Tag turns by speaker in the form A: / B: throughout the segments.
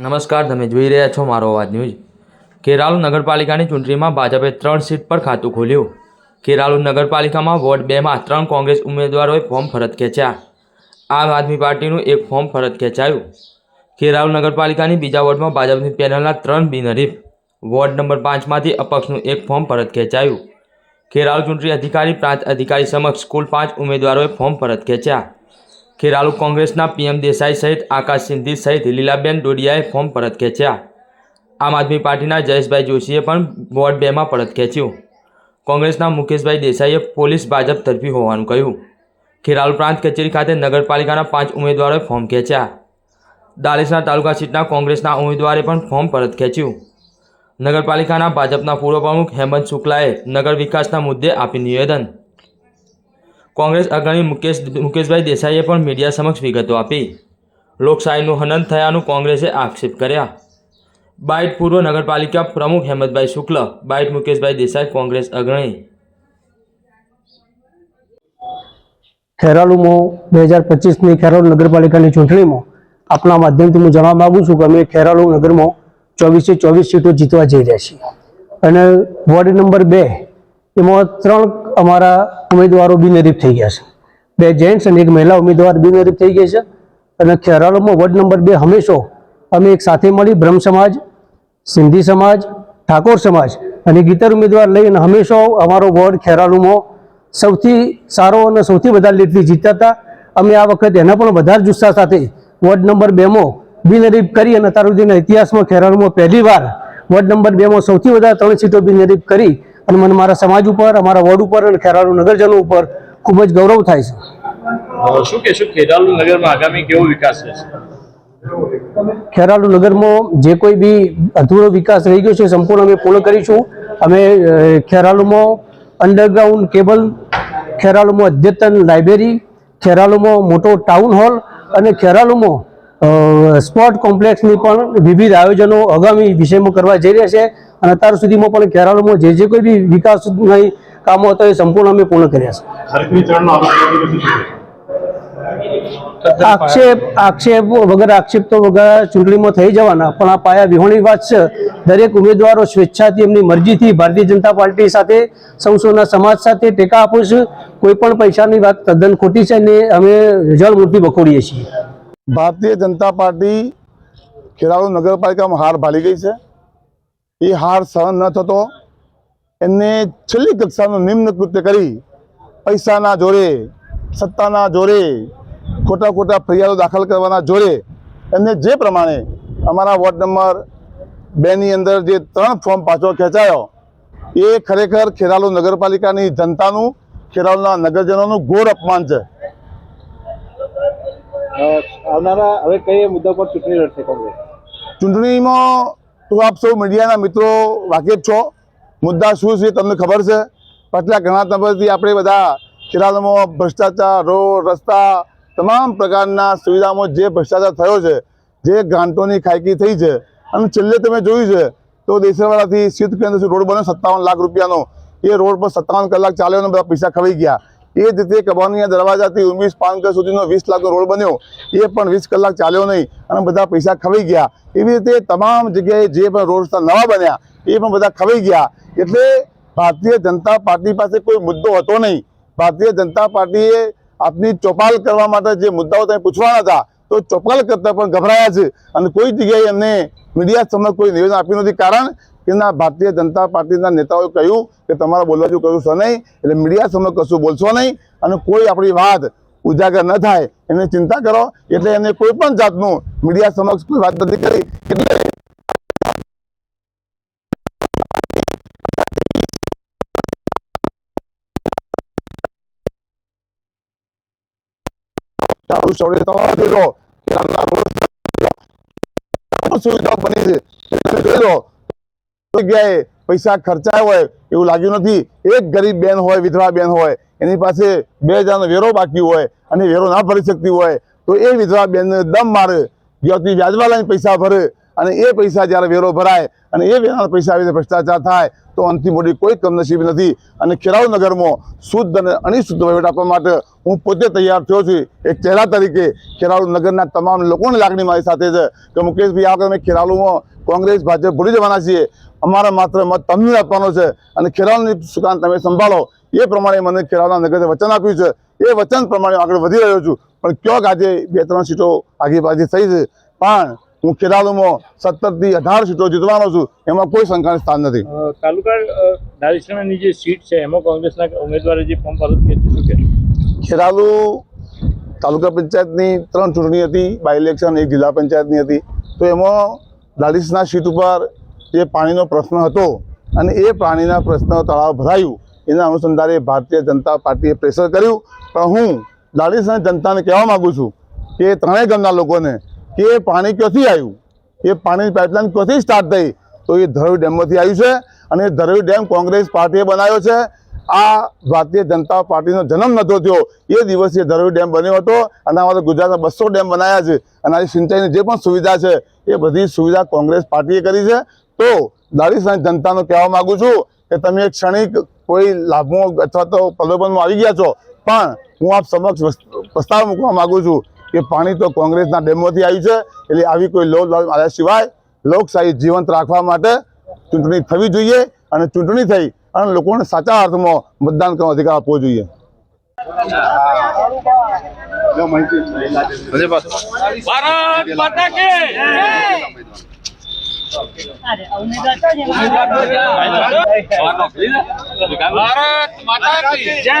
A: નમસ્કાર, તમે જોઈ રહ્યા છો મારો અવાજ ન્યૂઝ. કેરાલુ નગરપાલિકાની ચૂંટણીમાં ભાજપે ત્રણ સીટ પર ખાતું ખોલ્યું. કેરાલુ નગરપાલિકામાં વોર્ડ બેમાં ત્રણ કોંગ્રેસ ઉમેદવારોએ ફોર્મ ફરત ખેંચ્યા. આમ આદમી પાર્ટીનું એક ફોર્મ ફરત ખેંચાયું. કેરાલુ નગરપાલિકાની બીજા વોર્ડમાં ભાજપની પેનલના ત્રણ બિનહરીફ. વોર્ડ નંબર પાંચમાંથી અપક્ષનું એક ફોર્મ પરત ખેંચાયું. કેરાલુ ચૂંટણી અધિકારી પ્રાંત અધિકારી સમક્ષ કુલ પાંચ ઉમેદવારોએ ફોર્મ પરત ખેંચ્યા. ખેરાલુ કોંગ્રેસના પીએમ દેસાઈ સહિત આકાશ સિંધી સહિત લીલાબેન ડોડિયાએ ફોર્મ પરત ખેંચ્યા. આમ આદમી પાર્ટીના જયેશભાઈ જોશીએ પણ વોર્ડ બેમાં પરત ખેંચ્યું. કોંગ્રેસના મુકેશભાઈ દેસાઈએ પોલીસ ભાજપ તરફી હોવાનું કહ્યું. ખેરાલુ પ્રાંત કચેરી ખાતે નગરપાલિકાના પાંચ ઉમેદવારોએ ફોર્મ ખેંચ્યા. દાલેસના તાલુકા સીટના કોંગ્રેસના ઉમેદવારે પણ ફોર્મ પરત ખેંચ્યું. નગરપાલિકાના ભાજપના પૂર્વ પ્રમુખ હેમંત શુક્લાએ નગર વિકાસના મુદ્દે આપી નિવેદન. કોંગ્રેસ અગ્રણી મુકેશ મુકેશભાઈ દેસાઈએ પણ મીડિયા સમક્ષ વિગતો આપી. લોકશાહીનું હનન થયાનું કોંગ્રેસે આક્ષેપ કર્યા. બાઇટ પૂર્વ નગરપાલિકા પ્રમુખ હેમંતભાઈ શુક્લ, બાઇટ મુકેશભાઈ દેસાઈ કોંગ્રેસ અગ્રણી.
B: ખેરાલુમાં બે હજાર પચીસની ખેરાલુ નગરપાલિકાની ચૂંટણીમાં આપના માધ્યમથી હું જણાવવા માગું છું કે અમે ખેરાલુ નગરમાં ચોવીસે ચોવીસ સીટો જીતવા જઈ રહ્યા છીએ. અને વોર્ડ નંબર બે, એમાં ત્રણ અમારા ઉમેદવારો બિનહરીફ થઈ ગયા છે. બે જેન્ટ્સ અને એક મહિલા ઉમેદવાર બિનહરીફ થઈ ગયા છે અને ખેરાલુમાં વોર્ડ નંબર બે હંમેશા અમે એક સાથે મળી બ્રહ્મ સમાજ, સિંધી સમાજ, ઠાકોર સમાજ અને ગીતર ઉમેદવાર લઈ અને હંમેશા અમારો વોર્ડ ખેરાલુમાં સૌથી સારો અને સૌથી વધારે લીટલી જીતતા હતા અમે આ વખતે એના પણ વધારે જુસ્સા સાથે વોર્ડ નંબર બેમાં બિનહરીફ કરી અને અત્યાર સુધીના ઇતિહાસમાં ખેરાલુમાં પહેલી વાર વોર્ડ નંબર બેમાં સૌથી વધારે ત્રણ સીટો બિનહરીફ કરી અને મને મારા સમાજ ઉપર અમારા વોર્ડ ઉપર અને ખેરાલુ નગરજનો ઉપર ખૂબ જ ગૌરવ થાય છે.
C: શું ખેરાલુ નગરમાં આગામી કેવો વિકાસ રહેશે
B: ખેરાલુ નગરમાં જે કોઈ બી અધૂરો વિકાસ રહી ગયો છે સંપૂર્ણ અમે પૂર્ણ કરીશું. અમે ખેરાલુમાં અંડરગ્રાઉન્ડ કેબલ ખેરાલુમાં અદ્યતન લાઇબ્રેરી ખેરાલુમાં મોટો ટાઉન હોલ અને ખેરાલુમાં સ્પોર્ટ કોમ્પ્લેક્સની પણ વિવિધ આયોજનો આગામી વિષયમાં કરવા જઈ રહ્યા છે અને અત્યાર સુધીમાં પણ ખેરાલુમાં જે જે કોઈ બી વિકાસના કામો હતા એ સંપૂર્ણ અમે પૂર્ણ કર્યા છે. આક્ષેપ આક્ષેપ વગર આક્ષેપ તો વગર ચૂંટણીમાં થઈ જવાના પણ આ પાયા વિહોણી વાત છે. દરેક ઉમેદવારો સ્વેચ્છાથી એમની મરજીથી ભારતીય જનતા પાર્ટી સાથે સંસદના સમાજ સાથે ટેકા આપું છું. કોઈ પણ પૈસાની વાત તદ્દન ખોટી છે ને અમે જળમૂર્તિ બખોડીએ છીએ.
D: ભારતીય જનતા પાર્ટી ખેરાળુ નગરપાલિકામાં હાર ભાલી ગઈ છે. એ હાર સહન ન થતો એમને છેલ્લી કક્ષાનું નિમ્ન કૃત્ય કરી પૈસાના જોરે સત્તાના જોરે ખોટા ખોટા ફરિયાદો દાખલ કરવાના જોરે એમને જે પ્રમાણે અમારા વોર્ડ નંબર બેની અંદર જે ત્રણ ફોર્મ પાછો ખેંચાયો, એ ખરેખર ખેરાલુ નગરપાલિકાની જનતાનું ખેરાલુના નગરજનોનું ઘોર અપમાન છે.
C: આવનારા હવે કઈ મુદ્દા પર ચૂંટણી લડશે કોંગ્રેસ?
D: ચૂંટણીમાં તો આપ સૌ મીડિયાના મિત્રો વાકેફ છો. મુદ્દા શું છે તમને ખબર છે? પાછલા ઘણા સમયથી આપણે બધા ખેરાલુમાં ભ્રષ્ટાચાર રોડ રસ્તા તમામ પ્રકારના સુવિધામાં જે ભ્રષ્ટાચાર થયો છે, જે ગ્રાન્ટોની ખાયકી થઈ છે, અને છેલ્લે તમે જોયું છે, તો દેશવાળાથી સિદ્ધ કેન્દ્ર રોડ બન્યો સત્તાવન લાખ રૂપિયાનો. એ રોડ પર સત્તાવન કલાક ચાલ્યો અને બધા પૈસા ખવાઈ ગયા. એ રીતે કબાનિયા દરવાજાથી ઉમેશ પાનકર સુધીનો વીસ લાખનો રોડ બન્યો. એ પણ વીસ કલાક ચાલ્યો નહીં અને બધા પૈસા ખવાઈ ગયા. એવી રીતે તમામ જગ્યાએ જે પણ રોડ નવા બન્યા, એ પણ બધા ખવાઈ ગયા. એટલે ભારતીય જનતા પાર્ટી પાસે કોઈ મુદ્દો હતો નહીં. ભારતીય જનતા પાર્ટીએ આપની ચોપાલ કરવા માટે જે મુદ્દાઓ તમે પૂછવાના હતા, તો ચોપાલ કરતા પણ ગભરાયા છે. અને કોઈ જગ્યાએ એમને મીડિયા સમક્ષ કોઈ નિવેદન આપ્યું નથી. કારણ કે ના, ભારતીય જનતા પાર્ટીના નેતાઓએ કહ્યું કે તમારે બોલવા જેવું કશું નહીં. એટલે મીડિયા સમય કશું બોલશો નહીં. અને કોઈ આપણી વાત ઉજાગર ન થાય. એની ચિંતા કરો. એટલે એને કોઈ પણ જાતનું મીડિયા સમક્ષ કોઈ વાત નથી કરી. એટલે ચાલુ સૌરે તમારે જોઈ લો કે સુવિધાઓ બની છે. જોઈ લો જગ્યાએ પૈસા ખર્ચાયા હોય એવું લાગ્યું નથી. એક ગરીબ બેન હોય, વિધવા બેન હોય, એની પાસે બે હજારનો વેરો બાકી હોય અને વેરો ના ભરી શકતી હોય, તો એ વિધવા બેનને દમ મારે જ્યાંથી વ્યાજવા પૈસા ભરે અને એ પૈસા જ્યારે વેરો ભરાય અને એ વેરાના પૈસા આવી ભ્રષ્ટાચાર થાય, તો અંતિમ મોટી કોઈ કમનસીબ નથી. અને ખેરાલુ નગરમાં શુદ્ધ અને અનિશુદ્ધ વહીવટ આપવા માટે હું પોતે તૈયાર થયો છું. એક ચહેરા તરીકે ખેરાલુ નગરના તમામ લોકોની લાગણી મારી સાથે છે કે મુકેશભાઈ, આ વખતે ખેરાલુમાં કોંગ્રેસ ભાજપ ભૂલી જવાના છીએ. અમારા માત્ર મત તમને આપવાનો છે અને ખેરાલની સુકાન તમે સંભાળો. એ પ્રમાણે મને ખેરાલના નગરે વચન આપ્યું છે. એ વચન પ્રમાણે આગળ વધી રહ્યો છું. પણ ક્યાંક આજે બે ત્રણ સીટો આગીબાજી થઈ છે. પણ હું ખેરાલુમાં સત્તરથી અઢાર સીટો જીતવાનો છું. એમાં કોઈ શંકાનું સ્થાન નથી.
C: તાલુકા જે સીટ છે એમાં કોંગ્રેસના ઉમેદવારે જે ફોર્મ ભરત કર્યું
D: ખેરાલુ તાલુકા પંચાયતની ત્રણ ચૂંટણી હતી બાય ઇલેક્શન એક જિલ્લા પંચાયતની હતી. તો એમાં દાલિસના સીટ ઉપર જે પાણીનો પ્રશ્ન હતો અને એ પાણીના પ્રશ્ન તળાવ ભરાયું. એના અનુસંધાને ભારતીય જનતા પાર્ટીએ પ્રેશર કર્યું. પણ હું દાલિસના જનતાને કહેવા માગું છું કે ત્રણેય ગામના લોકોને કે પાણી ક્યાંથી આવ્યું? એ પાણીની પાઇપલાઇન ક્યાંથી સ્ટાર્ટ થઈ? તો એ ધરોઈ ડેમમાંથી આવ્યું છે અને ધરોઈ ડેમ કોંગ્રેસ પાર્ટીએ બનાવ્યો છે. આ ભારતીય જનતા પાર્ટીનો જન્મ નહોતો થયો. એ દિવસે ધરોઈ ડેમ બન્યો હતો અને અમારે ગુજરાતમાં બસો ડેમ બનાવ્યા છે અને આ સિંચાઈની જે પણ સુવિધા છે એ બધી સુવિધા કોંગ્રેસ પાર્ટીએ કરી છે. તો દાલિસ્तान જનતાનો કહેવા માગું છું કે તમે એક ક્ષણિક કોઈ લાભમાં અથવા તો પ્રલોભનમાં આવી ગયા છો, પણ હું આપ સમક્ષ પ્રસ્તાવ મૂકવા માગું છું કે પાણી તો કોંગ્રેસના ડેમોથી આવ્યું છે, એટલે આવી કોઈ લોભ લાલચ આવ્યા સિવાય લોકશાહી જીવંત રાખવા માટે ચૂંટણી થવી જોઈએ અને ચૂંટણી થઈ અને લોકોને સાચા અર્થમાં મતદાન કરવાનો અધિકાર આપવો જોઈએ.
C: ભારત માતા કે જય!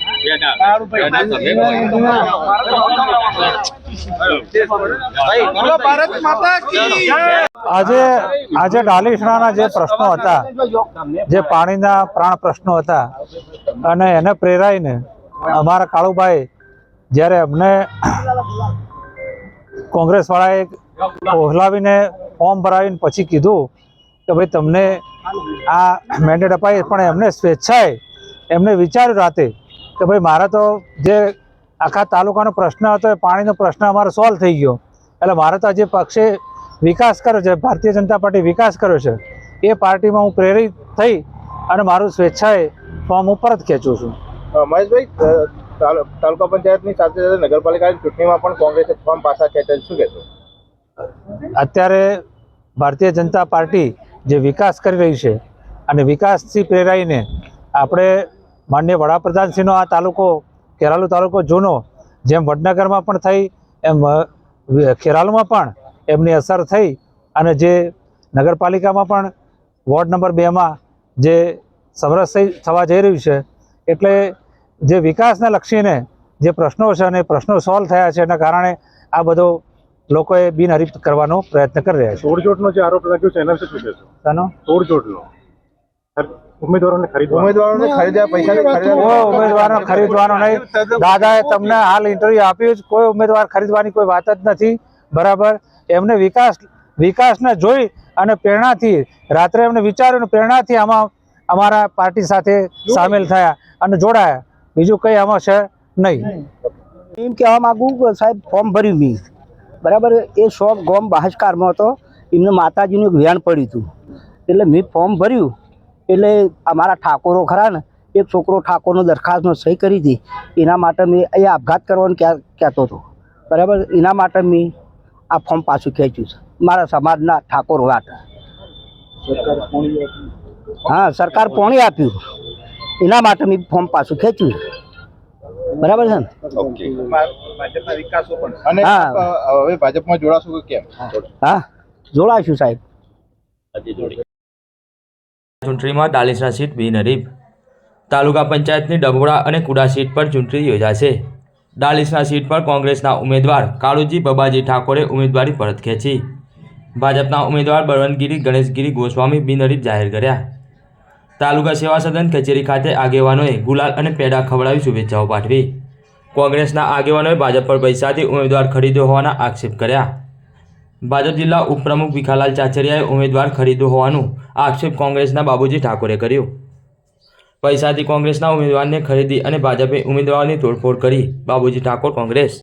E: આજે આજે ડાલીસણાના જે પ્રશ્નો હતા જે પાણીના પ્રાણ પ્રશ્નો હતા અને એને પ્રેરાઈને અમારા કાળુભાઈ જ્યારે અમને કોંગ્રેસવાળાએ ઓહલાવીને ફોર્મ ભરાવીને પછી કીધું કે ભાઈ તમને આ મેન્ડેટ અપાય પણ એમને સ્વેચ્છાએ એમને વિચાર્યું રાતે કે ભાઈ મારે તો જે આખા તાલુકાનો પ્રશ્ન હતો એ પાણીનો પ્રશ્ન અમારો સોલ્વ થઈ ગયો. એટલે મારે તો આજે પક્ષે વિકાસ કર્યો છે ભારતીય જનતા પાર્ટી વિકાસ કર્યો છે એ પાર્ટીમાં હું પ્રેરિત થઈ અને મારું સ્વેચ્છાએ ફોર્મ હું પરત ખેંચું છું.
F: મહેશભાઈ તાલુ- તાલુકા પંચાયતની સાથે સાથે નગરપાલિકાની ચૂંટણીમાં પણ કોંગ્રેસે ફોર્મ પાછા ખેંચેલ શું કહેશો?
E: અત્યારે ભારતીય જનતા પાર્ટી જે વિકાસ કરી રહી છે અને વિકાસથી પ્રેરાઈને આપણે માન્ય વડાપ્રધાનશ્રીનો આ તાલુકો ખેરાલુ તાલુકો જૂનો જેમ વડનગરમાં પણ થઈ એમ ખેરાલુમાં પણ એમની અસર થઈ અને જે નગરપાલિકામાં પણ વોર્ડ નંબર બેમાં જે સમરસ થવા જઈ રહ્યું છે એટલે જે વિકાસને લક્ષીને જે પ્રશ્નો છે અને પ્રશ્નો સોલ્વ થયા છે એના કારણે આ બધો લોકોએ બિનહરીફ કરવાનો પ્રયત્ન કરી રહ્યા છે.
G: તોડજોડનો જે આરોપ લાગ્યો છે એના વિશે શું કહેશો? તોડજોડનો. ઉમેદવારોને ખરીદવા?
F: ઉમેદવારોને ખરીદ્યા પૈસા
E: કોઈ ઉમેદવારને ખરીદવાનો નહીં. દાદાએ તમને હાલ ઇન્ટરવ્યુ આપ્યું કોઈ ઉમેદવાર ખરીદવાની કોઈ વાત જ નથી. બરાબર? એમને વિકાસ વિકાસને જોઈ અને પ્રેરણાથી રાત્રે એમને વિચાર્યું અને પ્રેરણાથી આમાં અમારા પાર્ટી સાથે સામેલ થયા અને જોડાયા. બીજું કંઈ આમાં છે નહીં.
B: એમ કહેવા માગું કે સાહેબ ફોર્મ ભર્યું મેં બરાબર? એ શોખ ગોમ બહાષ્કારમાં હતો. એમને માતાજીનું એક પડ્યું હતું. એટલે મેં ફોર્મ ભર્યું. એટલે અમારા ઠાકોરો ખરા ને એક છોકરો ઠાકોરનો દરખાસ્તમાં સહી કરી હતી એના માટે મેં એ આપઘાત કરવાનું ક્યાં કહેતો હતો. બરાબર? એના માટે મેં આ ફોર્મ પાછું ખેંચ્યું છે. મારા સમાજના ઠાકોર માટે હા સરકાર પોણી આપ્યું. એના માટે મેં ફોર્મ પાછું ખેંચ્યું. બરાબર છે ને?
F: ભાજપના વિકાસો પણ. અને
B: હા.
F: હવે ભાજપમાં જોડાશું કે કેમ?
B: હા. જોડાઈશું સાહેબ.
A: ચૂંટણીમાં ડાલીસના સીટ બિનહરીફ તાલુકા પંચાયતની ડભોડા અને કુડા સીટ પર ચૂંટણી યોજાશે. ડાલીસના સીટ પર કોંગ્રેસના ઉમેદવાર કાળુજી બબાજી ઠાકોરે ઉમેદવારી પરત ખેંચી. ભાજપના ઉમેદવાર બળવંતગીરી, ગણેશગીરી, ગોસ્વામી બિનહરીફ જાહેર કર્યા. તાલુકા સેવા સદન કચેરી ખાતે આગેવાનોએ ગુલાલ અને પેડા ખવડાવી શુભેચ્છાઓ પાઠવી. કોંગ્રેસના આગેવાનોએ ભાજપ પર પૈસાથી ઉમેદવાર ખરીદ્યો હોવાના આક્ષેપ કર્યા. ભાજપ જિલ્લા ઉપપ્રમુખ ભીખાલાલ ચાચરિયાએ ઉમેદવાર ખરીદ્યો હોવાનું આક્ષેપ કોંગ્રેસના બાબુજી ઠાકોરે કર્યો. પૈસાથી કોંગ્રેસના ઉમેદવારને ખરીદી અને ભાજપે ઉમેદવારની તોડફોડ કરી બાબુજી ઠાકોર કોંગ્રેસ